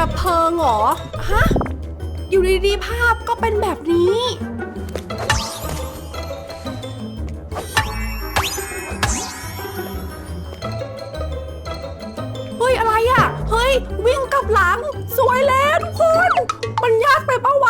ดับเพลิงเหรอ ฮะ อยู่ดีๆภาพก็เป็นแบบนี้ เฮ้ย อะไรอะ่ะ เฮ้ย วิ่งกลับหลัง สวยแล้วทุกคน มันยากไปปะวะ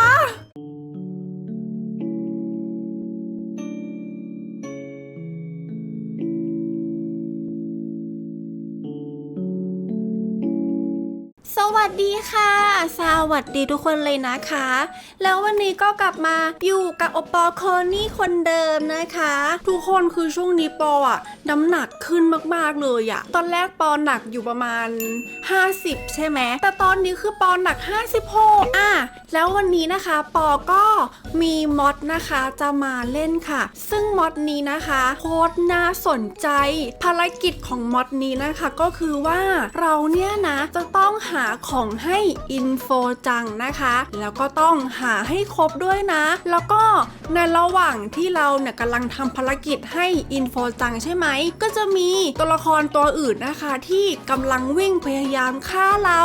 วัสดีค่ะ สวัสดีทุกคนเลยนะคะ แล้ววันนี้ก็กลับมาอยู่กับโอปอลโคนี่คนเดิมนะคะ ทุกคนคือช่วงนี้ปออะน้ำหนักขึ้นมากๆเลยอะตอนแรกปอหนักอยู่ประมาณ 50 ใช่ไหมแต่ตอนนี้คือปอหนัก 56อะแล้ววันนี้นะคะปอก็มีมอดนะคะจะมาเล่นค่ะ ซึ่งมอดนี้นะคะโคตรน่าสนใจ ภารกิจของมอดนี้นะคะก็คือว่าเราเนี่ยนะจะต้องหาของให้อินโฟจังนะคะ แล้วก็ต้องหาให้ครบด้วยนะ แล้วก็ในระหว่างที่เราเนี่ยกำลังทำภารกิจให้อินโฟจังใช่ไหมก็จะมีตัวละครตัวอื่นนะคะ ที่กำลังวิ่งพยายามฆ่าเรา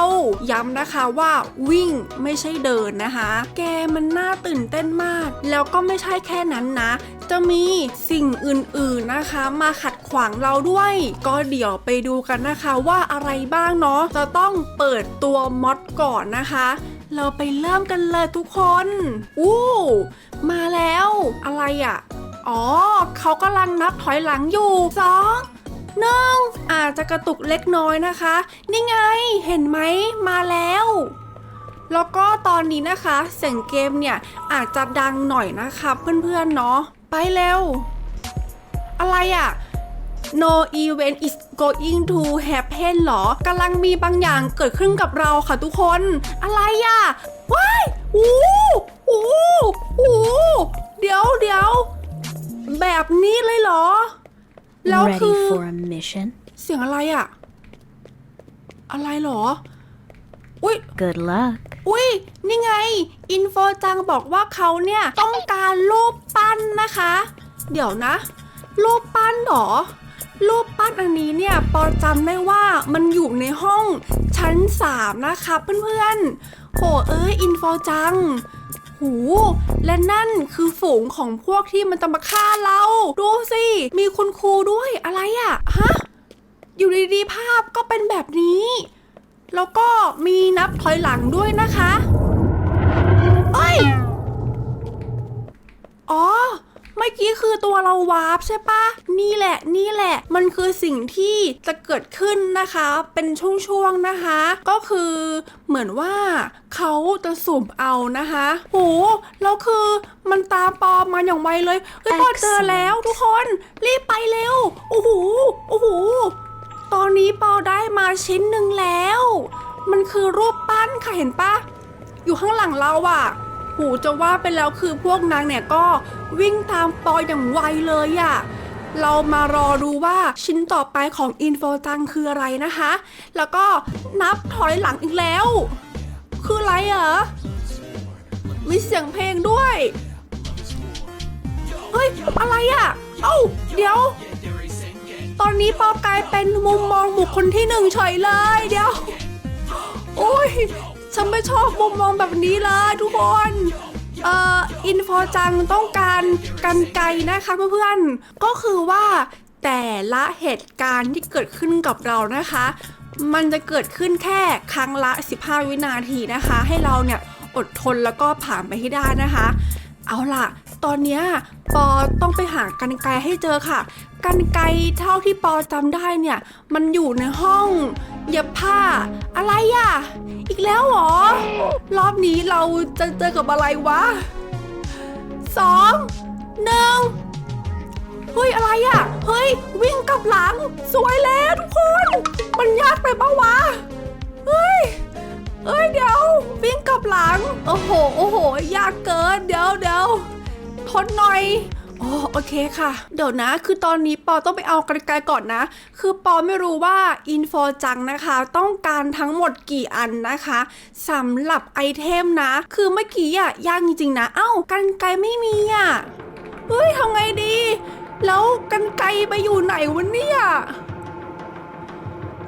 ย้ำนะคะว่าวิ่งไม่ใช่เดินนะคะ แกมันน่าตื่นเต้นมาก แล้วก็ไม่ใช่แค่นั้นนะ จะมีสิ่งอื่นๆนะคะ มาขัดขวางเราด้วย ก็เดี๋ยวไปดูกันนะคะว่าอะไรบ้างเนาะจะต้องเปิดตัวมอดก่อนนะคะเราไปเริ่มกันเลยทุกคน อู้ มาแล้ว อะไรอะ่ะ อ๋อ เขากำลังนับถอยหลังอยู่สอง นึ่งอาจจะกระตุกเล็กน้อยนะคะ นี่ไงเห็นไหมมาแล้ว แล้วก็ตอนนี้นะคะเสียงเกมเนี่ยอาจจะดังหน่อยนะคะเพื่อนๆเนาะไปเร็ว อะไรอะ No event is going to happen หรอกำลังมีบางอย่างเกิดขึ้นกับเราค่ะทุกคน อะไรอะว้ายอู้อู้อู้เดี๋ยวเดี๋ยวแบบนี้เลยเหรอ แล้วคื Ready อ for a mission? เสียงอะไรอะอะไรเหรอ อุ้ย Good luck. อุ้ย นี่ไง อินโฟจังบอกว่าเขาเนี่ย ต้องการรูปปั้นนะคะ เดี๋ยวนะ รูปปั้นเหรอ รูปปั้นอันนี้เนี่ย ปอจำได้ว่ามันอยู่ในห้องชั้น 3 นะคะเพื่อนๆโหเอ้ย อินโฟจัง หู และนั่นคือฝูงของพวกที่มันจะมาฆ่าเรา ดูสิ มีคุณครูด้วยอะไรอะฮะ อยู่ดีๆภาพก็เป็นแบบนี้ แล้วก็มีนับถอยหลังด้วยนะคะเอ้ย อ๋อ เมื่อกี้คือตัวเราวาร์ปใช่ปะนี่แหละนี่แหละ มันคือสิ่งที่จะเกิดขึ้นนะคะ เป็นช่วงๆนะคะ ก็คือเหมือนว่าเขาจะสุ่มเอานะคะโหแล้วคือมันตามปอมาอย่างไวเลยเฮ้ยปอเจอแล้วทุกคนรีบไปเร็วโอ้โหโอ้โหตอนนี้ปอได้มาชิ้นหนึ่งแล้ว มันคือรูปปั้นค่ะเห็นปะอยู่ข้างหลังเราอะ หูจะว่าไปแล้วคือพวกนางเนี่ยก็วิ่งตามปออย่างไวเลยอะเรามารอดูว่าชิ้นต่อไปของอินโฟจังคืออะไรนะคะ แล้วก็นับถอยหลังอีกแล้ว คืออะไรเหรอ มีเสียงเพลงด้วย เฮ้ย อะไรอะเอ้า เดี๋ยว ตอนนี้ปอกลายเป็นมุมมองบุคคลที่หนึ่งเฉยเลย เดี๋ยว โอ้ย ฉันไม่ชอบมุมมองแบบนี้เลยทุกคน เอ่อ อินโฟจังต้องการกันไกลนะคะเพื่อนๆ ก็คือว่าแต่ละเหตุการณ์ที่เกิดขึ้นกับเรานะคะ มันจะเกิดขึ้นแค่ครั้งละ 15 วินาทีนะคะ ให้เราเนี่ยอดทนแล้วก็ผ่านไปให้ได้นะคะ เอาล่ะ ตอนนี้ปอต้องไปหากันไกลให้เจอค่ะ กันไกลเท่าที่ปอจำได้เนี่ย มันอยู่ในห้องเย็บผ้า อะไรอะ อีกแล้วหรอ รอบนี้เราจะเจอกับอะไรวะสองหนึ่งเฮ้ย อะไรอะ เฮ้ย วิ่งกลับหลัง สวยแล้วทุกคน มันยากไปปะวะ เฮ้ยเอ้ยเดี๋ยว วิ่งกลับหลัง โอ้โห โอ้โห ยากเกิน เดี๋ยวเดี๋ยว ทนหน่อยโอ้โอเคค่ะ เดี๋ยวนะ คือตอนนี้ปอต้องไปเอากระไกลก่อนนะ คือปอไม่รู้ว่าอินโฟจังนะคะ ต้องการทั้งหมดกี่อันนะคะสำหรับไอเทมนะ คือเมื่อกี้อะยากจริงๆนะ เอ้ากันไกไม่มีอะเฮ้ยทำไงดี แล้วกันไกไปอยู่ไหนวะเนี่ย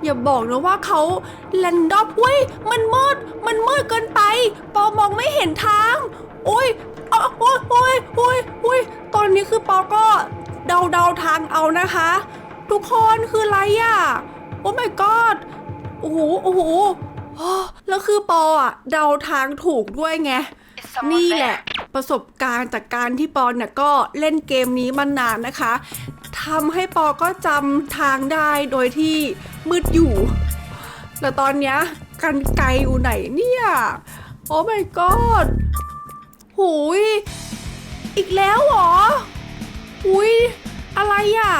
อย่าบอกนะว่าเขาแลนดอปเว้ยมันมืด มันมืดเกินไป ปอมองไม่เห็นทาง โอ้ย อาโอ้ยโอ้ยโอ้ยโอ้ยตอนนี้คือปอก็เดาเดาทางเอานะคะ ทุกคนคืออะไรอะ โอ้ my god โอ้โหโอ้โหอ้อแล้วคือปออะเดาทางถูกด้วยไง นี่แหละประสบการณ์จากการที่ปอเนี่ยก็เล่นเกมนี้มานานนะคะทำให้ปอก็จำทางได้โดยที่มืดอยู่แล้วตอนเนี้ยกันไกลอยู่ไหนเนี่ย โอ้ my god หูย อีกแล้วเหรอหุยอะไรอะ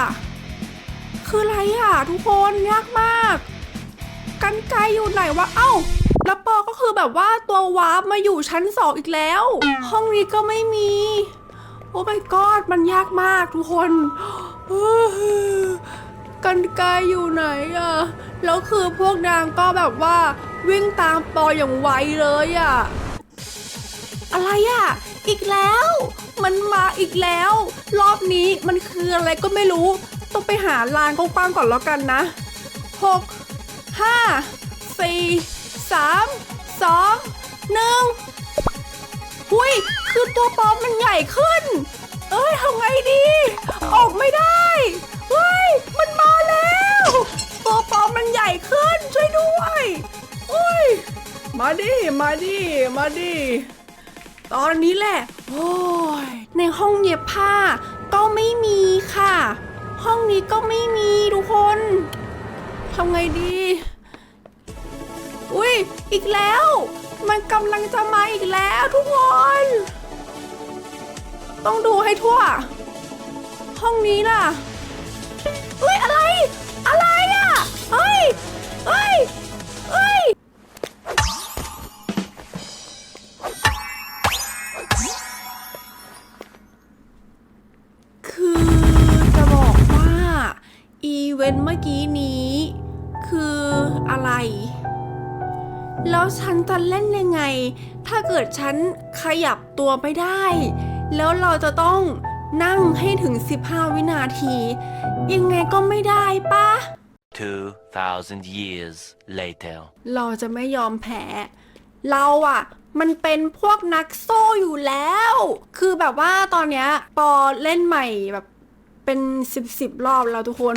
คืออะไรอะ ทุกคนยากมาก กันไกลอยู่ไหนวะ เอ้า แล้วปอก็คือแบบว่าตัววาร์ปมาอยู่ชั้นสองอีกแล้ว ห้องนี้ก็ไม่มี โอ้ my god มันยากมากทุกคนกันไกลอยู่ไหนอะ แล้วคือพวกนางก็แบบว่าวิ่งตามปออย่างไวเลยอะ อะไรอะอีกแล้ว มันมาอีกแล้ว รอบนี้มันคืออะไรก็ไม่รู้ ต้องไปหาลานกว้างๆก่อนแล้วกันนะหกห้าสี่สามสองหนึ่งหุยคือตัวปลอมมันใหญ่ขึ้น เอ้ยทำไงดี ออกไม่ได้เฮ้ยมันมาแล้ว ตัวปลอมมันใหญ่ขึ้นช่วยด้วยอุ้ย มาดิ มาดิ มาดิ ตอนนี้แหละ โอ้ย ในห้องเย็บผ้า ก็ไม่มีค่ะ ห้องนี้ก็ไม่มีทุกคนทำไงดี อุ้ย อีกแล้ว มันกำลังจะมาอีกแล้วทุกคน ต้องดูให้ทั่ว ห้องนี้ล่ะเฮ้ยอะไร อะไรอะ เฮ้ย เฮ้ย จะเล่นยังไง ถ้าเกิดฉันขยับตัวไม่ได้ แล้วเราจะต้องนั่งให้ถึง 15 วินาที ยังไงก็ไม่ได้ปะ2,000 years later. เราจะไม่ยอมแพ้ เราอะมันเป็นพวกนักโซ่อยู่แล้ว คือแบบว่าตอนเนี้ยปอเล่นใหม่แบบเป็นสิบสิบรอบแล้วทุกคน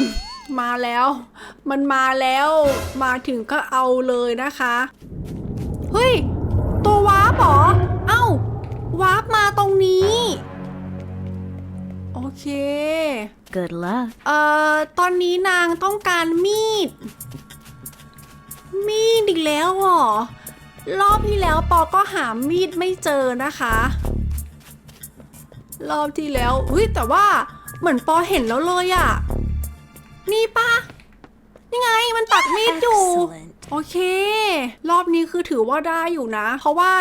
มาแล้ว มันมาแล้ว มาถึงก็เอาเลยนะคะ เฮ้ย ตัววาร์ปเหรอ เอ้าวาร์ปมาตรงนี้ โอเค Good luck. เอ่อ ตอนนี้นางต้องการมีด มีดอีกแล้วเหรอ รอบที่แล้วปอก็หามีดไม่เจอนะคะ รอบที่แล้วอุ้ยแต่ว่าเหมือนปอเห็นแล้วเลยอะนี่ปะนี่ไงมันปักมีดอยู่ Excellent. โอเค รอบนี้คือถือว่าได้อยู่นะ เพราะว่า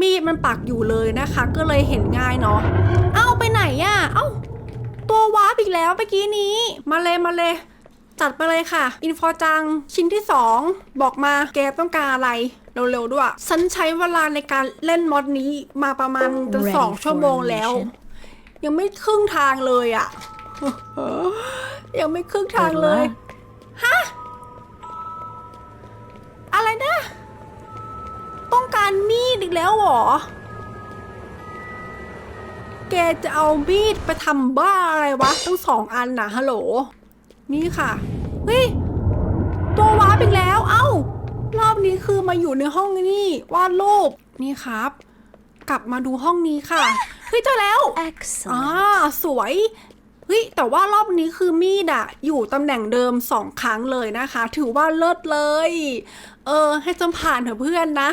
มีดมันปักอยู่เลยนะคะ ก็เลยเห็นง่ายเนาะ เอ้าไปไหนอะเอ้า ตัววาร์ปอีกแล้วเมื่อกี้นี้ มาเลยมาเลยจัดไปเลยค่ะ อินฟอจัง ชิ้นที่ 2 บอกมาแกต้องการอะไร เร็วๆด้วย ฉันใช้เวลาในการเล่นมอดนี้มาประมาณจะ Ready สอง for ชั่วโมงแล้ว mission ยังไม่ครึ่งทางเลยอะยังไม่ครึ่งทาง Good เลย luck. อะไรนะ ต้องการมีดอีกแล้วเหรอ แกจะเอามีดไปทำบ้าอะไรวะตั้งสองอันนะฮัลโหล นี่ค่ะ เฮ้ย ตัววาร์ปอีกแล้ว เอ้า รอบนี้คือมาอยู่ในห้องนี่วาดรูปนี่ครับ กลับมาดูห้องนี้ค่ะ เฮ้ยเจอแล้วอ่า Excellent. สวยเฮ้ยแต่ว่ารอบนี้คือมีดอะอยู่ตำแหน่งเดิมสองครั้งเลยนะคะ ถือว่าเลิศเลย เออ ให้จำผ่านเถอะเพื่อนนะ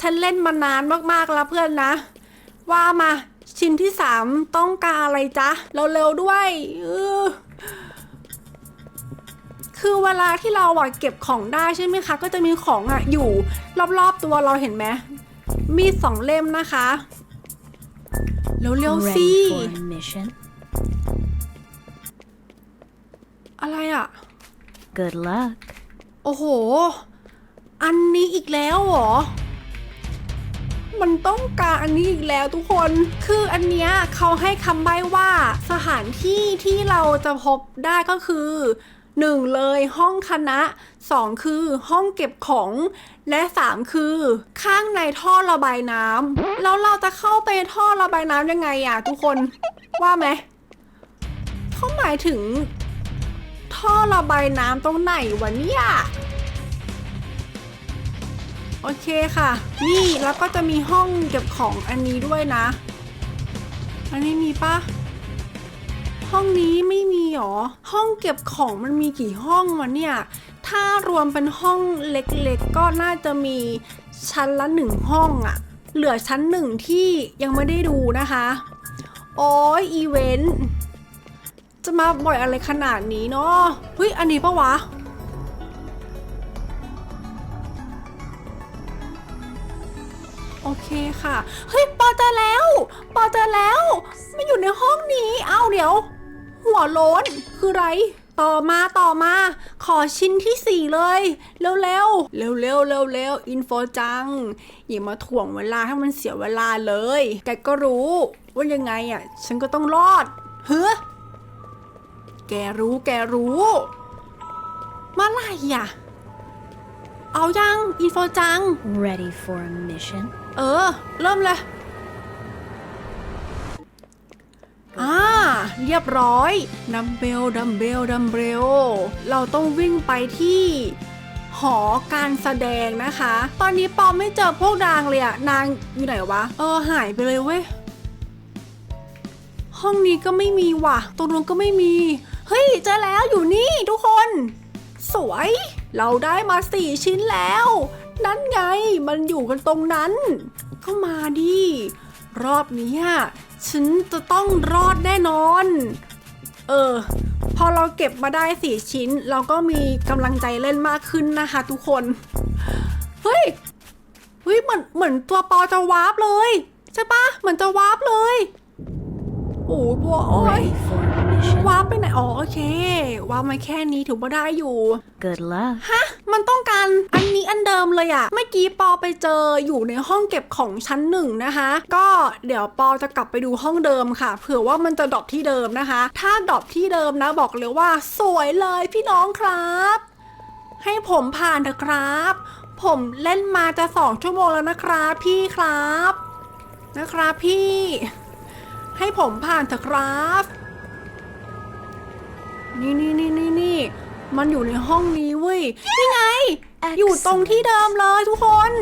ฉันเล่นมานานมากๆแล้วเพื่อนนะ ว่ามาชิ้นที่สามต้องการอะไรจ๊ะ เร็วๆด้วยเออคือเวลาที่เราอะเก็บของได้ใช่ไหมคะ ก็จะมีของอะอยู่ รอบๆตัวเราเห็นไหมมีดสองเล่มนะคะเร็วๆสิ Ready for a mission? อะไรอะ Good luck. โอ้โห อันนี้อีกแล้วเหรอ มันต้องการอันนี้อีกแล้วทุกคน คืออันเนี้ยเขาให้คำใบ้ว่าสถานที่ที่เราจะพบได้ก็คือหนึ่งเลยห้องคณะสองคือห้องเก็บของ และสามคือ ข้างในท่อระบายน้ำแล้วเราจะเข้าไปท่อระบายน้ำยังไงอะทุกคนว่าไหมเขาหมายถึง ท่อระบายน้ำตรงไหนวะเนี่ย โอเคค่ะ นี่แล้วก็จะมีห้องเก็บของอันนี้ด้วยนะ อันนี้มีปะห้องนี้ไม่มีหรอ ห้องเก็บของมันมีกี่ห้องวะเนี่ย ถ้ารวมเป็นห้องเล็กๆ ก็น่าจะมีชั้นละหนึ่งห้องอะเหลือชั้นหนึ่งที่ยังไม่ได้ดูนะคะ โอ้ยอีเวนต์ จะมาบ่อยอะไรขนาดนี้เนาะเฮ้ย อันนี้ปะวะ คค่ะ เฮ้ย ปอเจอแล้ว ปอเจอแล้ว มันอยู่ในห้องนี้ เอาเดี๋ยว หัวโล้น คือไร ต่อมาต่อมา ขอชิ้นที่สี่เลย เร็วเร็วเร็วเร็วเร็วเร็วอินโฟจัง อย่ามาถ่วงเวลาให้มันเสียเวลาเลย แกก็รู้ว่ายังไงอะ ฉันก็ต้องรอด เฮ้อแกรู้แกรู้มื่อไหร่อะ เอายังอินโฟจัง Ready for a mission? เออ เริ่มเลยอ่าเรียบร้อยดัมเบลดัมเบลดัมเบลเราต้องวิ่งไปที่หอการแสดงนะคะ ตอนนี้ปอมไม่เจอพวกนางเลยอะนางอยู่ไหนวะ เออหายไปเลยเว้ย ห้องนี้ก็ไม่มีว่ะ ตรงนู้นก็ไม่มี เฮ้ยเจอแล้วอยู่นี่ทุกคน สวย เราได้มาสี่ชิ้นแล้ว นั่นไง มันอยู่กันตรงนั้น ก็มาดิ รอบเนี้ยฉันจะต้องรอดแน่นอน เออ พอเราเก็บมาได้สี่ชิ้น เราก็มีกำลังใจเล่นมากขึ้นนะคะทุกคน เฮ้ย เฮ้ยเหมือนเหมือนตัวปอจะวาร์ปเลยใช่ปะเหมือนจะวาร์ปเลย โอ้ยบัวโอ้ย Ready for a mission? วาร์ปไปไหน อ๋อโอเควาร์ปมาแค่นี้ถือว่าได้อยู่ Good luck. ฮะ มันต้องการอันนี้อันเดิมเลยอะเมื่อกี้ปอไปเจออยู่ในห้องเก็บของชั้นหนึ่งนะคะ ก็เดี๋ยวปอจะกลับไปดูห้องเดิมค่ะ เผื่อว่ามันจะดรอปที่เดิมนะคะ ถ้าดรอปที่เดิมนะบอกเลยว่า สวยเลยพี่น้องครับ ให้ผมผ่านเถอะครับ ผมเล่นมาจะสองชั่วโมงแล้วนะครับพี่ครับ นะครับพี่ ให้ผมผ่านเถอะครับ นี่นี่นี่นี่นี่ มันอยู่ในห้องนี้เว้ย นี่ไง อยู่ตรงที่เดิมเลยทุกคน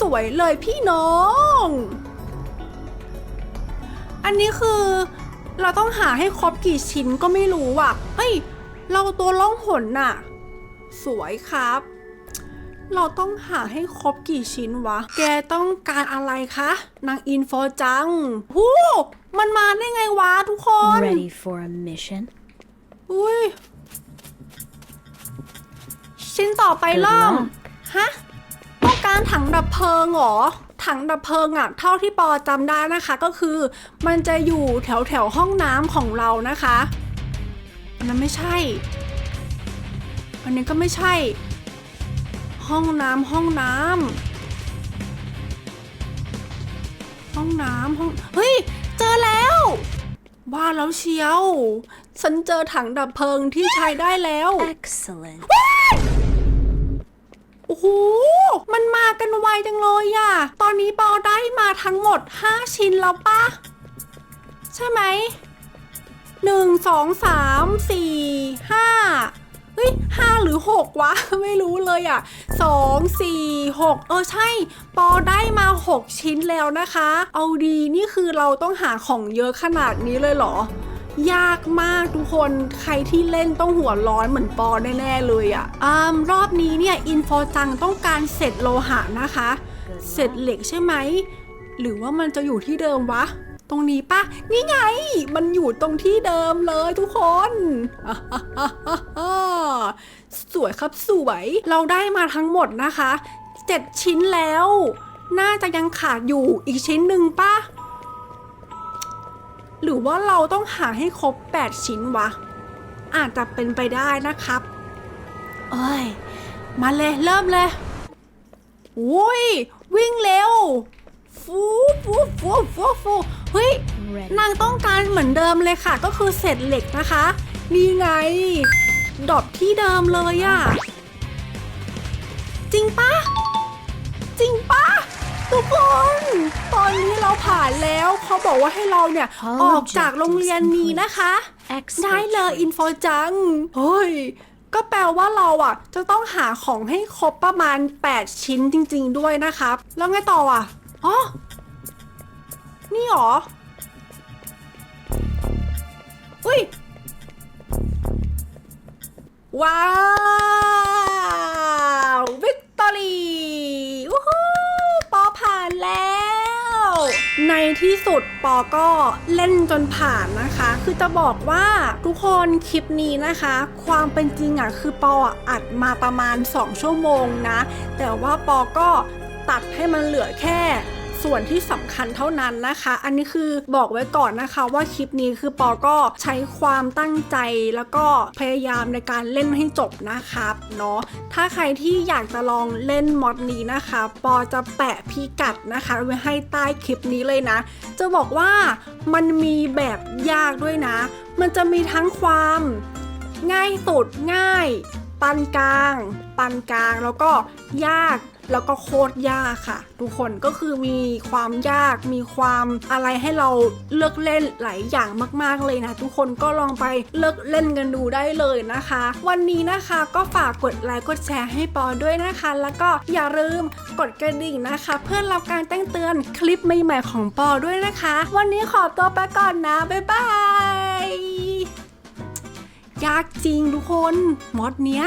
สวยเลยพี่น้อง อันนี้คือ เราต้องหาให้ครบกี่ชิ้นก็ไม่รู้อะ เฮ้ย เราตัวล่องหนน่ะ สวยครับ เราต้องหาให้ครบกี่ชิ้นวะ แกต้องการอะไรคะ นางอินโฟจังหูมันมาได้ไงวะทุกคน Ready for a mission? ชิ้นต่อไป Good เริ่ม luck ฮะ ต้องการถังดับเพลิงเหรอ ถังดับเพลิงอะเท่าที่ปอจำได้นะคะ ก็คือ มันจะอยู่แถวแถวๆห้องน้ำของเรานะคะอันนั้นไม่ใช่ อันนี้ก็ไม่ใช่ ห้องน้ำห้องน้ำห้องน้ำห้อง เฮ้ย เจอแล้วว่าแล้วเชียว ฉันเจอถังดับเพลิงที่ใช้ได้แล้ว Excellent. โอ้โห มันมากันไวจังเลยอะ ตอนนี้ปอได้มาทั้งหมด 5 ชิ้นแล้วปะ ใช่ไหม หนึ่งสองสามสี่ห้าเฮ้ยห้าหรือหกวะ ไม่รู้เลยอะสองสี่หกเออใช่ ปอได้มาหกชิ้นแล้วนะคะ เอาดีนี่คือเราต้องหาของเยอะขนาดนี้เลยเหรอ ยากมากทุกคนใครที่เล่นต้องหัวร้อนเหมือนปอแน่ๆเลยอะ่ะอ่ารอบนี้เนี่ยอินโฟจังต้องการเศษโลหะนะคะเศษเหล็กใช่ไหมหรือว่ามันจะอยู่ที่เดิมวะ ตรงนี้ปะนี่ไง มันอยู่ตรงที่เดิมเลยทุกคนสวยครับสวย เราได้มาทั้งหมดนะคะเจ็ดชิ้นแล้ว น่าจะยังขาดอยู่อีกชิ้นหนึ่งปะ หรือว่าเราต้องหาให้ครบ 8 ชิ้นวะ อาจจะเป็นไปได้นะครับเอ้ย มาเลยเริ่มเลยอุ้ย วิ่งเร็ว ฟูฟูฟูฟูฟูเฮ้ย นางต้องการเหมือนเดิมเลยค่ะ ก็คือเศษเหล็กนะคะ นี่ไงดดรอปที่เดิมเลยอะจริงปะจริงปะ ทุกคน ตอนนี้เราผ่านแล้วเขาบอกว่าให้เราเนี่ย ออกจากโรงเรียนนี้นะคะ ได้เลยอินโฟจัง เฮ้ย ก็แปลว่าเราอะ จะต้องหาของให้ครบประมาณ 8 ชิ้นจริง ๆ ด้วยนะครับ แล้วไงต่ออะอ๋อนี่หรอ อุ้ย ว้าว วิกตอรี่วู้ฮู้ปอผ่าน แล้ว ในที่สุดปอก็เล่นจนผ่านนะคะ คือจะบอกว่าทุกคนคลิปนี้นะคะ ความเป็นจริงอะคือปออัดมาประมาณ 2 ชั่วโมงนะ แต่ว่าปอก็ตัดให้มันเหลือแค่ ส่วนที่สำคัญเท่านั้นนะคะ อันนี้คือบอกไว้ก่อนนะคะว่าคลิปนี้คือปอก็ใช้ความตั้งใจแล้วก็พยายามในการเล่นให้จบนะครับเนาะถ้าใครที่อยากจะลองเล่นมอดนี้นะคะ ปอจะแปะพิกัดนะคะไว้ให้ใต้คลิปนี้เลยนะ จะบอกว่ามันมีแบบยากด้วยนะ มันจะมีทั้งความง่ายสุดง่ายปานกลางปานกลางแล้วก็ยาก แล้วก็โคตรยากค่ะ ทุกคนก็คือมีความยากมีความอะไรให้เราเลือกเล่นหลายอย่างมาก ๆเลยนะ ทุกคนก็ลองไปเลือกเล่นกันดูได้เลยนะคะ วันนี้นะคะก็ฝากกดไลค์กดแชร์ให้ปอด้วยนะคะ แล้วก็อย่าลืมกดกระดิ่งนะคะ เพื่อรับการแจ้งเตือนคลิปใหม่ๆของปอด้วยนะคะ วันนี้ขอตัวไปก่อนนะ บ๊ายบาย ยากจริงทุกคนมอดเนี้ย